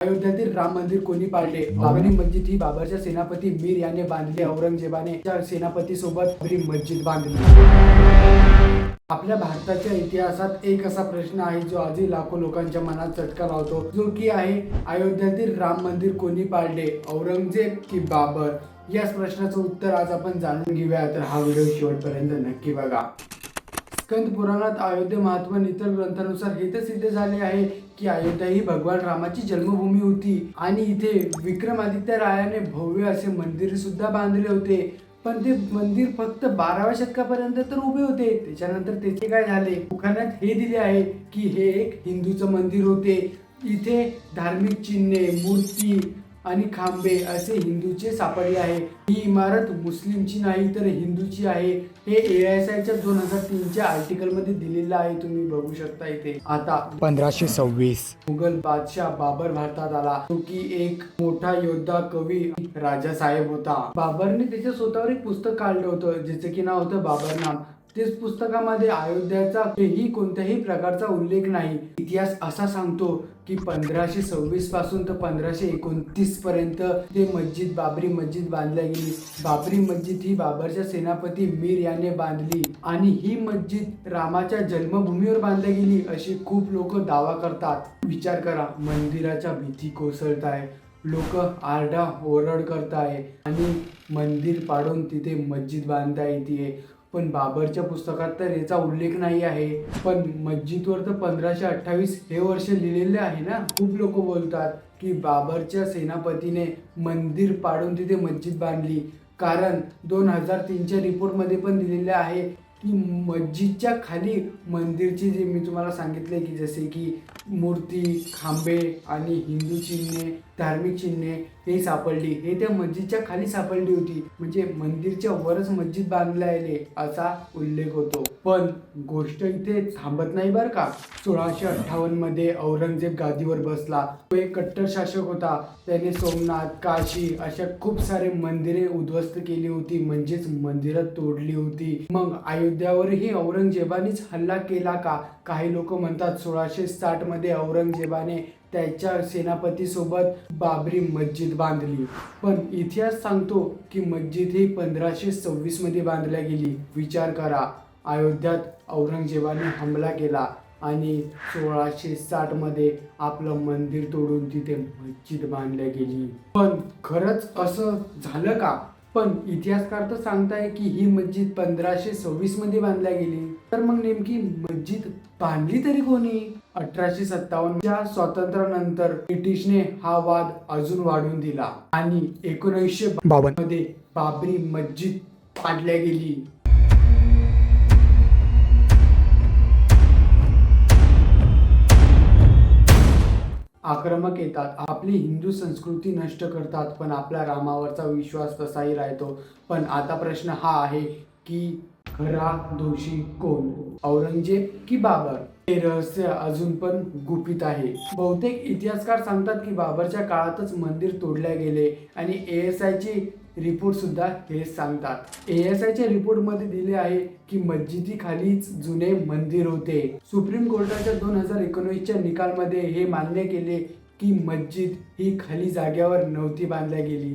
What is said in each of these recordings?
अयोध्यातील राम मंदिर कोणी पाडले? बाबरी मस्जिद ही बाबरच्या सेनापती मीर याने बांधली. औरंगजेबाने त्या सेनापती सोबत बाबरी मस्जिद बांधली. आपल्या भारताच्या इतिहासात एक असा प्रश्न आहे जो आजही लाखो लोकांच्या मनात चटका लावतो. जो की आहे अयोध्यातील राम मंदिर कोणी पाडले? औरंगजेब की बाबर? याच प्रश्नाचं उत्तर आज आपण जाणून घेऊया. तर हा व्हिडिओ शेवटपर्यंत नक्की बघा. स्कंद पुराणात अयोध्या महात्मा इतर ग्रंथानुसार हे तर सिद्ध झाले आहे की अयोध्या ही भगवान रामाची जन्मभूमी होती. आणि इथे विक्रमादित्य रायाने भव्य असे मंदिर सुद्धा बांधले होते. पण ते मंदिर फक्त बाराव्या शतकापर्यंत तर उभे होते. त्याच्यानंतर त्याचे काय झाले? उखाण्यात हे दिले आहे की हे एक हिंदूचं मंदिर होते. इथे धार्मिक चिन्हे मूर्ती आणि खांबे असे हिंदूचे सापडले आहे. ही इमारत मुस्लिमची नाही तर हिंदूची आहे. हे ए एस आयच्या दोन हजार तीनच्या आर्टिकलमध्ये दिलेलं आहे. तुम्ही बघू शकता इथे. आता पंधराशे सव्वीस. मुघल बादशाह बाबर भारतात आला. तो की एक मोठा योद्धा कवी राजा साहेब होता. बाबरने त्याच्या स्वतःवर एक पुस्तक काढलं होतं ज्याचं की नाव होतं बाबरनाम तेच पुस्तकामध्ये अयोध्याचा ही कोणत्याही प्रकारचा उल्लेख नाही. इतिहास असा सांगतो की पंधराशे सव्वीसपासून तर पंधराशे एकोणतीस पर्यंत ते मस्जिद बाबरी मस्जिद बांधल्या गेली. बाबरी मस्जिद ही बाबरच्या सेनापती मीर याने बांधली आणि ही मस्जिद रामाच्या जन्मभूमीवर बांधली गेली अशी खूप लोक दावा करतात. विचार करा मंदिराच्या भीती कोसळत आहे लोक आरडा ओरड करताय आणि मंदिर पाडून तिथे मस्जिद बांधता येते पण बाबरच्या पुस्तकात तर याचा उल्लेख नाही आहे. पण मस्जिदवर तर पंधराशे अठ्ठावीस हे वर्ष लिहिलेले आहे ना? खूप लोक बोलतात की बाबरच्या सेनापतीने मंदिर पाडून तिथे मस्जिद बांधली. कारण दोन हजार तीनच्या रिपोर्टमध्ये पण दिलेले आहे की मस्जिदच्या खाली मंदिरची जे मी तुम्हाला सांगितले की जसे की मूर्ती खांबे आणि हिंदू चिन्हे धार्मिक चिन्हे हे सापडली. हे त्या मस्जिदच्या खाली सापडली होती. म्हणजे मंदिरच्या वरच मस्जिद बांधल्या असा उल्लेख होतो. पण गोष्ट इथे थांबत नाही बरं का? सोळाशे अठ्ठावन्नमध्ये औरंगजेब गादीवर बसला. तो एक कट्टर शासक होता. त्याने सोमनाथ काशी अशा खूप सारे मंदिरे उद्ध्वस्त केली होती. म्हणजेच मंदिरं तोडली होती. मग अयोध्यावरही औरंगजेबानेच हल्ला केला का? काही लोक म्हणतात सोळाशे साठमध्ये औरंगजेबाने त्याच्या सेनापतीसोबत बाबरी मस्जिद बांधली. पण इतिहास सांगतो की मस्जिद ही पंधराशे सव्वीसमध्ये बांधल्या गेली. विचार करा. अयोध्यात औरंगजेबाने हमला केला आणि सोळाशे साठमध्ये आपलं मंदिर तोडून तिथे मस्जिद बांधल्या गेली. पण खरंच असं झालं का? पण इतिहासकार तर सांगताय की ही मस्जिद पंधराशे सव्वीसमध्ये बांधल्या गेली. तर मग नेमकी मस्जिद बांधली तरी कोणी? अठराशे सत्तावन्नच्या स्वातंत्र्यानंतर ब्रिटिशने हा वाद अजून वाढून दिला. आणि एकोणीसशे बावन्नमध्ये बाबरी मस्जिद पाडल्या गेली. आक्रमक येतात. आपली हिंदू संस्कृती नष्ट करतात पण आपल्या रामावरचा विश्वास तसाही राहतो. पण आता प्रश्न हा आहे की खरा दोषी कोण? औरंगजेब की बाबर? हे रहस्य अजून पण गुपित आहे. बहुतेक इतिहासकार सांगतात की बाबरच्या काळातच मंदिर तोडल्या गेले आणि ए एस आयची रिपोर्ट सुद्धा हे सांगतात. ए एस आयच्या रिपोर्टमध्ये दिले आहे की मस्जिदी खालीच जुने मंदिर होते. सुप्रीम कोर्टाच्या दोन हजार एकोणवीसच्या निकालमध्ये हे मान्य केले की मस्जिद ही खाली जाग्यावर नव्हती बांधल्या गेली.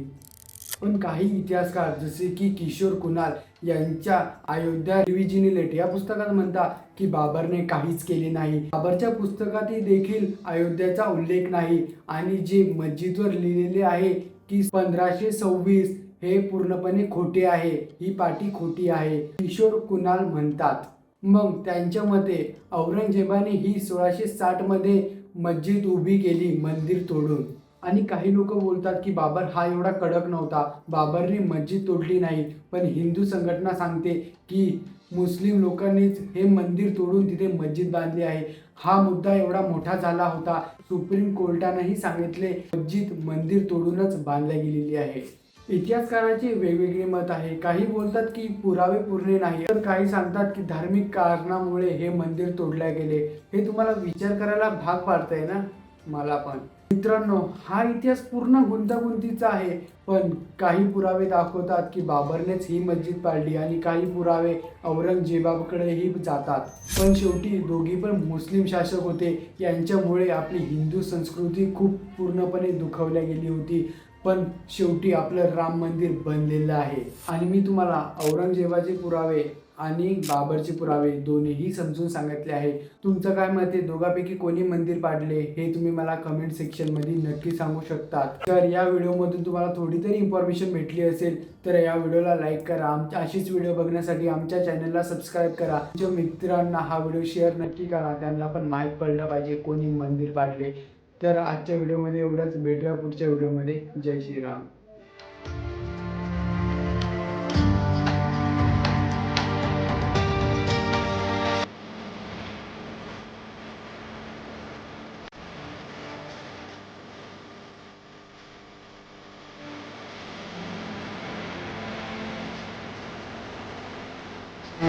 पण काही इतिहासकार जसे की किशोर कुणाल यांच्या अयोध्या रिव्हिजिनिलेट या पुस्तकात म्हणतात की बाबरने काहीच केले नाही. बाबरच्या पुस्तकातही देखील अयोध्याचा उल्लेख नाही. आणि जे मस्जिदवर लिहिलेले आहे की पंधराशे सव्वीस हे पूर्णपणे खोटे आहे. ही पाटी खोटी आहे किशोर कुणाल म्हणतात. मग त्यांच्या मते औरंगजेबाने ही सोळाशे साठमध्ये मस्जिद उभी केली मंदिर तोडून. आणि काही लोक बोलतात की बाबर हा एवढा कडक नव्हता बाबरने मस्जिद तोडली नाही. पण हिंदू संघटना सांगते की मुस्लिम लोकांनीच हे मंदिर तोडून तिथे मस्जिद बांधली आहे. हा मुद्दा एवढा मोठा झाला होता सुप्रीम कोर्टानेही सांगितले मस्जिद मंदिर तोडूनच बांधल्या गेलेली आहे. इतिहासकाराचे वेगवेगळे मत आहे काही बोलतात की पुरावे पुरणे नाही तर काही सांगतात की धार्मिक कारणामुळे हे मंदिर तोडल्या गेले. हे तुम्हाला विचार करायला भाग पाडतंय ना? मला पण. मित्रांनो हा इतिहास पूर्ण गुंतागुंतीचा आहे पण काही पुरावे दाखवतात की बाबरनेच ही मस्जिद पाडली आणि काही पुरावे औरंगजेबाकडेही जातात. पण शेवटी दोघी पण मुस्लिम शासक होते यांच्यामुळे आपली हिंदू संस्कृती खूप पूर्णपणे दुखवल्या गेली होती. पण शेवटी आपलं राम मंदिर बनलेलं आहे. आणि मी तुम्हाला औरंगजेबाचे पुरावे आणि बाबरचे पुरावे दोन्हीही समजून सांगितले आहे. तुमचं काय मत आहे? दोघांपैकी कोणी मंदिर पाडले हे तुम्ही मला कमेंट सेक्शनमध्ये नक्की सांगू शकतात. तर या व्हिडिओमधून तुम्हाला थोडी तरी इन्फॉर्मेशन भेटली असेल तर या व्हिडिओला लाईक करा. आमच्या अशीच व्हिडिओ बघण्यासाठी आमच्या चॅनलला सबस्क्राईब करा. तुमच्या मित्रांना हा व्हिडिओ शेअर नक्की करा. त्यांना पण माहीत पडलं पाहिजे कोणी मंदिर पाडले. तर आजच्या व्हिडिओमध्ये एवढंच. भेटूया पुढच्या व्हिडिओमध्ये. जय श्रीराम.